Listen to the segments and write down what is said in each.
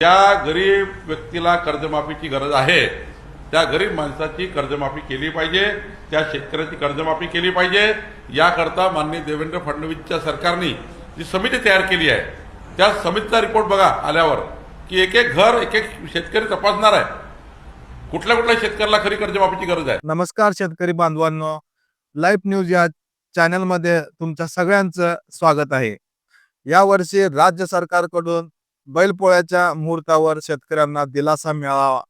त्या गरीब व्यक्तीला कर्जमाफीची गरज आहे त्या गरीब माणसाची कर्जमाफी केली पाहिजे त्या शेतकऱ्याची कर्जमाफी केली पाहिजे. याकरता माननीय देवेंद्र फडणवीसच्या सरकारने जी समिती तयार केली आहे त्या समितीचा रिपोर्ट बघा आल्यावर की एक एक घर एक एक शेतकरी तपासणार आहे. कुठल्या कुठल्या शेतकऱ्याला खरी कर्जमाफीची गरज आहे? नमस्कार शेतकरी बांधवांनो. लाईव्ह न्यूज या चॅनलमध्ये तुमच्या सगळ्यांचं स्वागत आहे. यावर्षी राज्य सरकारकडून बैलपोळ्याच्या मुहूर्तावर शेतकऱ्यांना दिलासा मिळावा.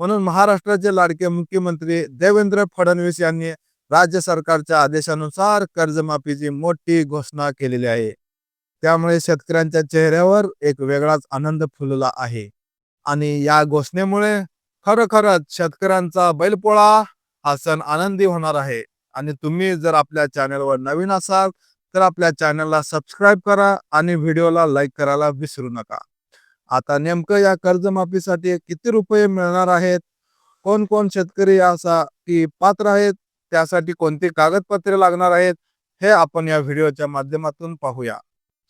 म्हणून महाराष्ट्राचे लाडके मुख्यमंत्री देवेंद्र फडणवीस यांनी राज्य सरकारच्या आदेशानुसार कर्जमाफीची मोठी घोषणा केलेली आहे. त्यामुळे शेतकऱ्यांच्या चेहऱ्यावर एक वेगळाच आनंद फुलला आहे. आणि या घोषणेमुळे खरोखरच शेतकऱ्यांचा बैलपोळा हा सण आनंदी होणार आहे. आणि तुम्ही जर आपल्या चॅनलवर नवीन असाल तर आपल्या चॅनलला सबस्क्राईब करा आणि व्हिडिओला लाईक करायला विसरू नका. आता नेमकं या कर्जमाफीसाठी किती रुपये मिळणार आहेत? कोण कोण शेतकरी यासाठी पात्र आहेत? त्यासाठी कोणती कागदपत्रे लागणार आहेत? हे आपण या व्हिडिओच्या माध्यमातून पाहूया.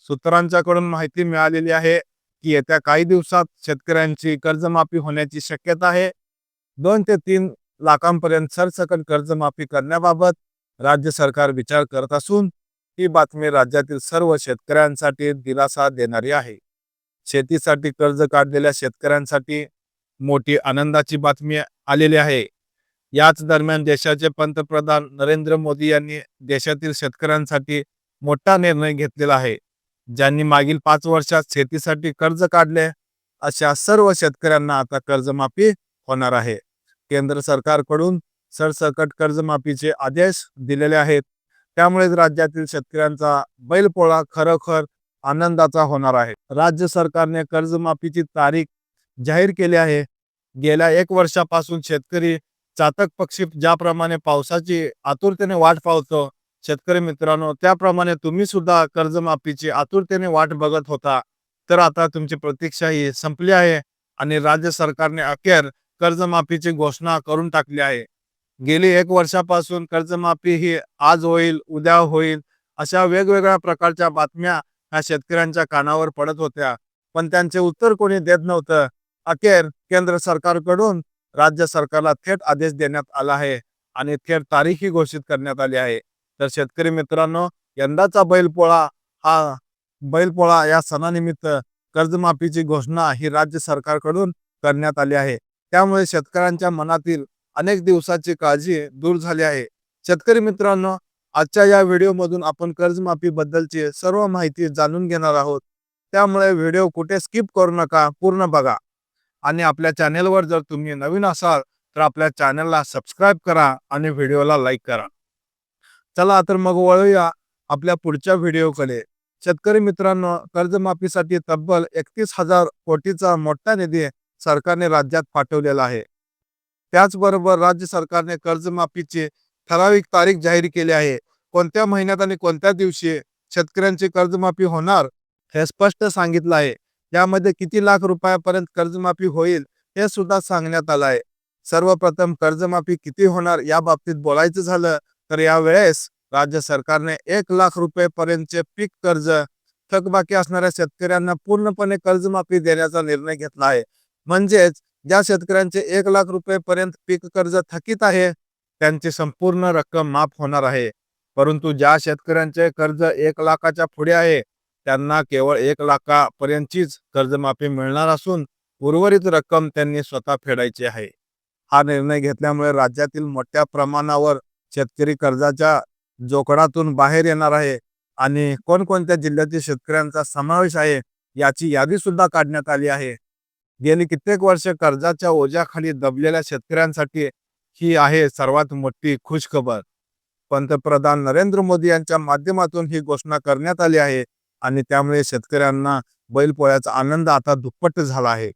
सूत्रांच्याकडून माहिती मिळालेली आहे की येत्या काही दिवसात शेतकऱ्यांची कर्जमाफी होण्याची शक्यता आहे. दोन ते तीन लाखांपर्यंत सरसकट कर्जमाफी करण्याबाबत राज्य सरकार विचार करत असून ही बातमी राज्यातील सर्व शेतकऱ्यांसाठी दिलासा देणारी आहे. शेतीसाठी कर्ज काढलेल्या शेतकऱ्यांसाठी मोठी आनंदाची बातमी आलेली आहे. याच दरम्यान देशाचे पंतप्रधान नरेंद्र मोदी यांनी देशातील शेतकऱ्यांसाठी मोठा निर्णय घेतलेला आहे. ज्यांनी मागील पाच वर्षात शेतीसाठी कर्ज काढले अशा सर्व शेतकऱ्यांना आता कर्जमाफी होणार आहे. केंद्र सरकारकडून सरसकट कर्जमाफीचे आदेश दिलेले आहेत. त्यामुळेच राज्यातील शेतकऱ्यांचा बैलपोळा खरोखर आनंदाचा होणार आहे. राज्य सरकारने कर्जमाफीची तारीख जाहीर केली आहे. गेल्या एक वर्षापासून शेतकरी चातक पक्षी ज्याप्रमाणे पावसाची आतुरतेने वाट पाहतो शेतकरी मित्रांनो त्याप्रमाणे तुम्ही सुद्धा कर्जमाफीची आतुरतेने वाट बघत होता. तर आता तुमची प्रतीक्षा ही संपली आहे आणि राज्य सरकारने अखेर कर्जमाफीची घोषणा करून टाकली आहे. गेली एक वर्षापासून कर्जमाफी ही आज होईल उद्या होईल अशा वेगवेगळ्या प्रकारच्या बातम्या ह्या शेतकऱ्यांच्या कानावर पडत होत्या. पण त्यांचे उत्तर कोणी देत नव्हतं. अखेर केंद्र सरकारकडून राज्य सरकारला थेट आदेश देण्यात आला आहे आणि थेट तारीखही घोषित करण्यात आली आहे. तर शेतकरी मित्रांनो यंदाचा बैलपोळा हा बैलपोळा या सणानिमित्त कर्जमाफीची घोषणा ही राज्य सरकारकडून करण्यात आली आहे. त्यामुळे शेतकऱ्यांच्या मनातील अनेक दिवसाची काळजी दूर झाली आहे. शेतकरी मित्रांनो आजच्या या व्हिडिओमधून आपण कर्जमाफी बद्दलची सर्व माहिती जाणून घेणार आहोत. त्यामुळे व्हिडिओ कुठे स्किप करू नका पूर्ण बघा. आणि आपल्या चॅनेलवर जर तुम्ही नवीन असाल तर आपल्या चॅनेलला सबस्क्राईब करा आणि व्हिडिओला लाईक करा. चला तर मग वळूया आपल्या पुढच्या व्हिडिओकडे. शेतकरी मित्रांनो कर्जमाफीसाठी तब्बल एकतीस हजार कोटीचा मोठा निधी सरकारने राज्यात पाठवलेला आहे. त्याचबरोबर राज्य सरकारने कर्जमाफीची ठराविक तारीख जाहीर केली आहे. कोणत्या महिन्यात आणि कोणत्या दिवशी शेतकऱ्यांची कर्जमाफी होणार हे स्पष्ट सांगितलं आहे. यामध्ये किती लाख रुपयापर्यंत कर्जमाफी होईल हे सुद्धा सांगण्यात आलं आहे. सर्वप्रथम कर्जमाफी किती होणार या बाबतीत बोलायचं झालं तर यावेळेस राज्य सरकारने एक लाख रुपये पर्यंतचे पीक कर्ज थकबाकी असणाऱ्या शेतकऱ्यांना पूर्णपणे कर्जमाफी देण्याचा निर्णय घेतला आहे. म्हणजेच ज्या शेतकऱ्यांचे एक लाख रुपये पर्यंत पीक कर्ज थकीत आहे त्यांची संपूर्ण रक्कम माफ होणार आहे. परंतु ज्या शेतकऱ्यांचे कर्ज एक लाखाच्या पुढे आहे त्यांना केवळ एक लाखापर्यंतचीच कर्जमाफी मिळणार असून उर्वरित रक्कम त्यांनी स्वतः फेडायची आहे. हा निर्णय घेतल्यामुळे राज्यातील मोठ्या प्रमाणावर शेतकरी कर्जाच्या जोखडातून बाहेर येणार आहे आणि कोणकोणत्या जिल्ह्यातील शेतकऱ्यांचा समावेश आहे याची यादी सुद्धा काढण्यात आली आहे. गेली कित्येक वर्ष कर्जाच्या ओझ्याखाली दबलेल्या शेतकऱ्यांसाठी ही आहे सर्वात मोठी खुशखबर. पंतप्रधान नरेंद्र मोदी यांच्या माध्यमातून ही घोषणा करण्यात आली आहे आणि त्यामुळे शेतकऱ्यांना बैलपोळ्याचा आनंद आता दुप्पट झाला आहे.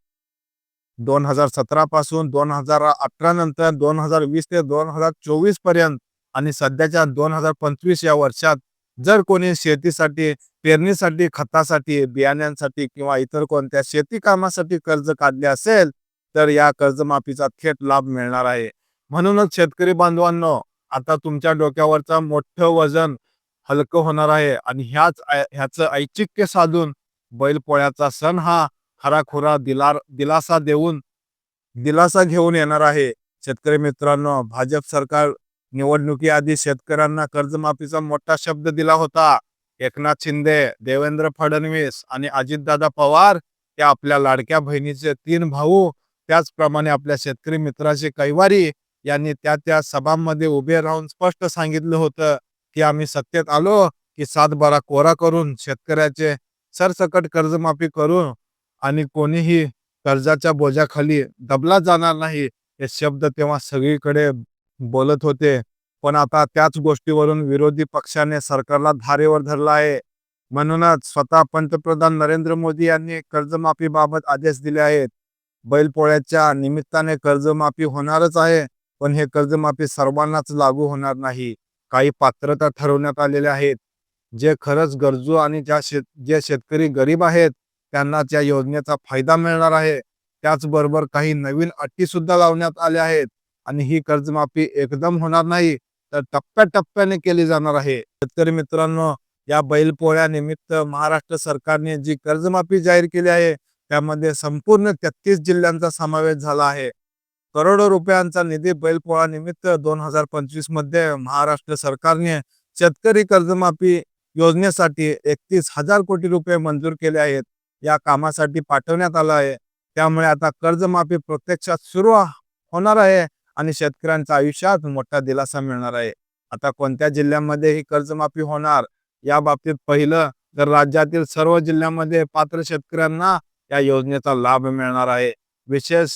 दोन हजार सतरा पासून दोन हजार अठरा नंतर दोन हजार वीस ते दोन हजार चोवीसपर्यंत आणि सध्याच्या दोन हजार पंचवीस या वर्षात जर कोणी शेतीसाठी पेरणीसाठी खतासाठी बियाण्यांसाठी किंवा इतर कोणत्या शेती कामासाठी कर्ज काढले असेल तर या कर्जमाफीचा थेट लाभ मिळणार आहे. म्हणूनच शेतकरी बांधवांनो आता तुमच्या डोक्यावरचा मोठं वजन हलकं होणार आहे आणि ह्याच ह्याचं ऐचिक्य साधून बैलपोळ्याचा सण हा खराखुरा दिला दिलासा देऊन दिलासा घेऊन येणार आहे. शेतकरी मित्रांनो भाजप सरकार निवडणुकीआधी शेतकऱ्यांना कर्जमाफीचा मोठा शब्द दिला होता. एकनाथ शिंदे देवेंद्र फडणवीस आणि अजितदादा पवार या आपल्या लाडक्या बहिणीचे तीन भाऊ. त्याचप्रमाणे आपल्या शेतकरी मित्राचे कैवारी यांनी त्या त्या सभांमध्ये उभे राहून स्पष्ट सांगितलं होतं की आम्ही सत्तेत आलो की सात बारा कोरा करून शेतकऱ्याचे सरसकट कर्जमाफी करू आणि कोणीही कर्जाच्या बोजाखाली दबला जाणार नाही हे शब्द तेव्हा सगळीकडे बोलत होते. पण आता त्याच गोष्टीवरून विरोधी पक्षाने सरकारला धारेवर धरला आहे. म्हणूनच स्वतः पंतप्रधान नरेंद्र मोदी यांनी कर्जमाफीबाबत आदेश दिले आहेत. बैलपोळ्याच्या निमित्ताने कर्जमाफी होणारच आहे. पण हे कर्जमाफी सर्वांनाच लागू होणार नाही. काही पात्रता ठरवण्यात आलेल्या आहेत. जे खरंच गरजू आणि ज्या शेत जे शेतकरी गरीब आहेत त्यांना त्या योजनेचा फायदा मिळणार आहे त्याचबरोबर काही नवीन अटी सुद्धा लावण्यात आल्या आहेत. आणि ही कर्जमाफी एकदम होणार नाही तर टप्प्याटप्प्याने केली जाणार आहे. शेतकरी मित्रांनो या बैलपोळ्या निमित्त महाराष्ट्र सरकारने जी कर्जमाफी जाहीर केली आहे त्यामध्ये संपूर्ण तेहतीस जिल्ह्यांचा समावेश झाला आहे. करोडो रुपयांचा निधी बैलपोळा निमित्त दोन हजार पंचवीसमध्ये महाराष्ट्र सरकारने शेतकरी कर्जमाफी योजनेसाठी एकतीस हजार कोटी रुपये मंजूर केले आहेत. या कामासाठी पाठवण्यात आलं आहे. त्यामुळे आता कर्जमाफी प्रत्यक्षात सुरू होणार आहे आणि शेतकऱ्यांच्या आयुष्यात मोठा दिलासा मिळणार आहे. आता कोणत्या जिल्ह्यामध्ये ही कर्जमाफी होणार? या बाबतीत पहिलं तर राज्यातील सर्व जिल्ह्यामध्ये पात्र शेतकऱ्यांना या योजनेचा लाभ मिळणार आहे. विशेष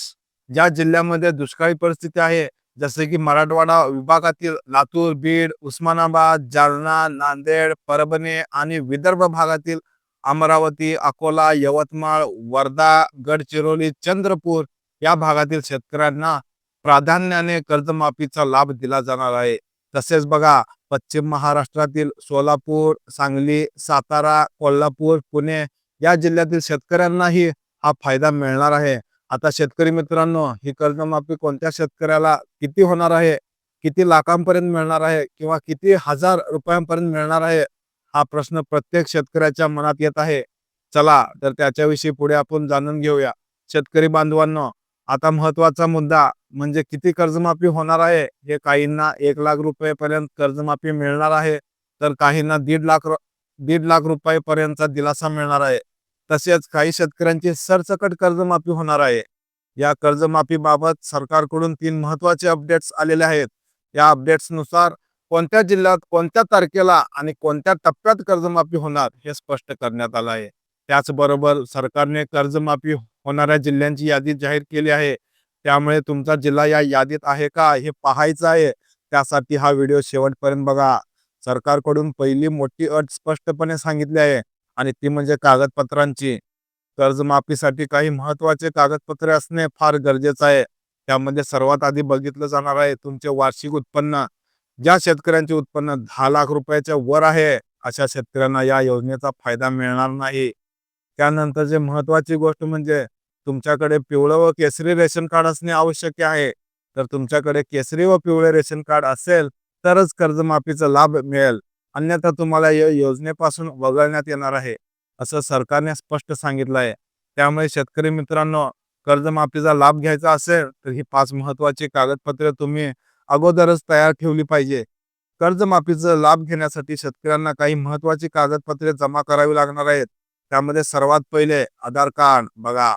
ज्या जिल्ह्यामध्ये दुष्काळी परिस्थिती आहे जसे की मराठवाडा विभागातील लातूर बीड उस्मानाबाद जालना नांदेड परभणी आणि विदर्भ भागातील अमरावती अकोला यवतमाळ वर्धा गडचिरोली चंद्रपूर या भागातील शेतकऱ्यांना प्राधान्याने कर्जमाफीचा लाभ दिला जाणार आहे. तसेच बघा पश्चिम महाराष्ट्रातील सोलापूर सांगली सातारा कोल्हापूर पुणे या जिल्ह्यातील शेतकऱ्यांनाही हा फायदा मिळणार आहे. आता शेतकरी मित्रांनो ही कर्जमाफी कोणत्या शेतकऱ्याला किती होणार आहे? किती लाखांपर्यंत मिळणार आहे? किंवा किती हजार रुपयांपर्यंत मिळणार आहे? हा प्रश्न प्रत्येक शेतकऱ्याच्या मनात येत आहे. चला तर त्याच्याविषयी पुढे आपण जाणून घेऊया. शेतकरी बांधवांनो आता महत्त्वाचा मुद्दा म्हणजे किती कर्जमाफी होणार आहे? हे काहींना एक लाख रुपयेपर्यंत कर्जमाफी मिळणार आहे. तर काहींना दीड लाख दीड लाख रुपयेपर्यंतचा दिलासा मिळणार आहे. तसेच काही शेतकऱ्यांची सरसकट कर्जमाफी होणार आहे. या कर्जमाफीबाबत सरकारकडून तीन महत्त्वाचे अपडेट्स आलेले आहेत. या अपडेट्सनुसार कोणत्या जिल्ह्यात कोणत्या तारखेला आणि कोणत्या टप्प्यात कर्जमाफी होणार हे स्पष्ट करण्यात आलं आहे. त्याचबरोबर सरकारने कर्जमाफी होणाऱ्या जिल्ह्यांची यादी जाहीर केली आहे. त्यामुळे तुमचा जिल्हा या यादीत आहे का हे पाहायचं आहे. त्यासाठी हा व्हिडिओ शेवटपर्यंत बघा. सरकारकडून पहिली मोठी अट स्पष्टपणे सांगितली आहे. आणि ती म्हणजे कागदपत्रांची. कर्जमाफीसाठी काही महत्त्वाचे कागदपत्रे असणे फार गरजेचं आहे. त्यामध्ये सर्वात आधी बघितलं जाणार आहे तुमचे वार्षिक उत्पन्न. ज्या शेतकऱ्यांचे उत्पन्न दहा लाख रुपयाच्या वर आहे अशा शेतकऱ्यांना या योजनेचा फायदा मिळणार नाही. त्यानंतर जे महत्वाची गोष्ट म्हणजे तुमच्याकडे पिवळं व केसरी रेशन कार्ड असणे आवश्यक आहे. तर तुमच्याकडे केसरी व पिवळे रेशन कार्ड असेल तरच कर्जमाफीचा लाभ मिळेल. अन्यथा तुम्हाला या योजनेपासून वगळण्यात येणार आहे असं सरकारने स्पष्ट सांगितलं आहे. त्यामुळे शेतकरी मित्रांनो कर्जमाफीचा लाभ घ्यायचा असेल तर ही पाच महत्वाची कागदपत्रे तुम्ही अगोदरच तयार ठेवली पाहिजे. कर्जमाफीचा लाभ घेण्यासाठी शेतकऱ्यांना काही महत्वाची कागदपत्रे जमा करावी लागणार आहेत. त्यामध्ये सर्वात पहिले आधार कार्ड बघा.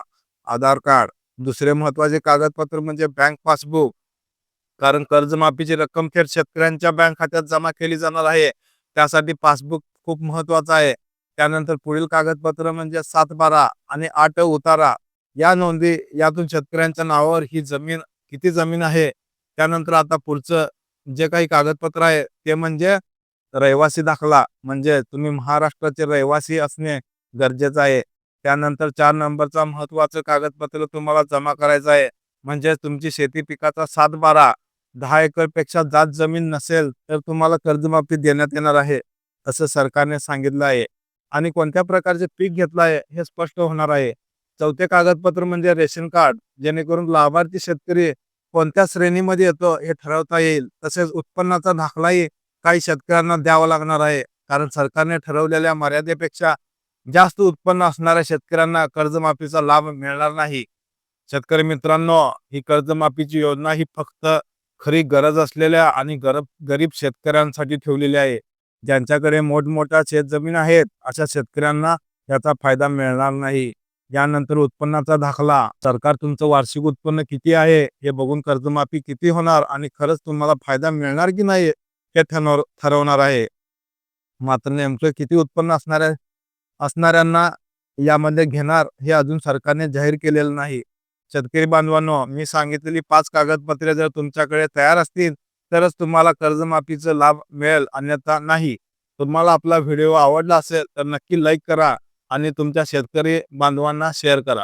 आधार कार्ड. दुसरे महत्त्वाचे कागदपत्र म्हणजे बँक पासबुक. कारण कर्जमाफीची रक्कम थेट शेतकऱ्यांच्या बँक खात्यात जमा केली जाणार आहे. त्यासाठी पासबुक खूप महत्वाचं आहे. त्यानंतर पुढील कागदपत्र म्हणजे सात बारा आणि आठ उतारा. या नोंदी यातून शेतकऱ्यांच्या नावावर ही जमीन किती जमीन आहे? त्यानंतर आता पुढचं जे काही कागदपत्र आहे ते म्हणजे रहिवासी दाखला. म्हणजे तुम्ही महाराष्ट्राचे रहिवासी असणे गरजेचं आहे. त्यानंतर चार नंबरचा महत्वाचं कागदपत्र तुम्हाला जमा करायचं आहे. म्हणजे तुमची शेती पिकाचा सात बारा दहा एकरपेक्षा जास्त जमीन नसेल तर तुम्हाला कर्जमाफी देण्यात येणार आहे असं सरकारने सांगितलं आहे. आणि कोणत्या प्रकारचे पीक घेतलं आहे हे स्पष्ट होणार आहे. चौथे कागदपत्र म्हणजे रेशन कार्ड जेणेकरून लाभार्थी शेतकरी कोणत्या श्रेणीमध्ये येतो हे ठरवता येईल. तसेच उत्पन्नाचा दाखलाही काही शेतकऱ्यांना द्यावा लागणार आहे कारण सरकारने ठरवलेल्या मर्यादेपेक्षा जास्त उत्पन्न असणाऱ्या शेतकऱ्यांना कर्जमाफीचा लाभ मिळणार नाही. शेतकरी मित्रांनो ही कर्जमाफीची योजना ही फक्त खरी गरज असलेल्या आणि गरब गरीब शेतकऱ्यांसाठी ठेवलेली आहे. ज्यांच्याकडे मोठमोठ्या शेतजमीन आहेत अशा शेतकऱ्यांना याचा फायदा मिळणार नाही. यानंतर उत्पन्नाचा दाखला. सरकार तुमचं वार्षिक उत्पन्न किती आहे हे बघून कर्जमाफी किती होणार आणि खरंच तुम्हाला फायदा मिळणार की नाही हे ठरवणार आहे. मात्र नेमकं किती उत्पन्न असणाऱ्या असणाऱ्यांना यामध्ये घेणार हे अजून सरकारने जाहीर केलेलं नाही. शेतकरी बांधवांनो मी सांगितलेली पाच कागदपत्रे जर तुमच्याकडे तयार असतील तरच तुम्हाला कर्जमाफीचा लाभ मिळेल अन्यथा नाही. तुम्हाला आपला व्हिडिओ आवडला असेल तर नक्की लाईक करा आणि तुमच्या शेतकरी बांधवांना शेअर करा.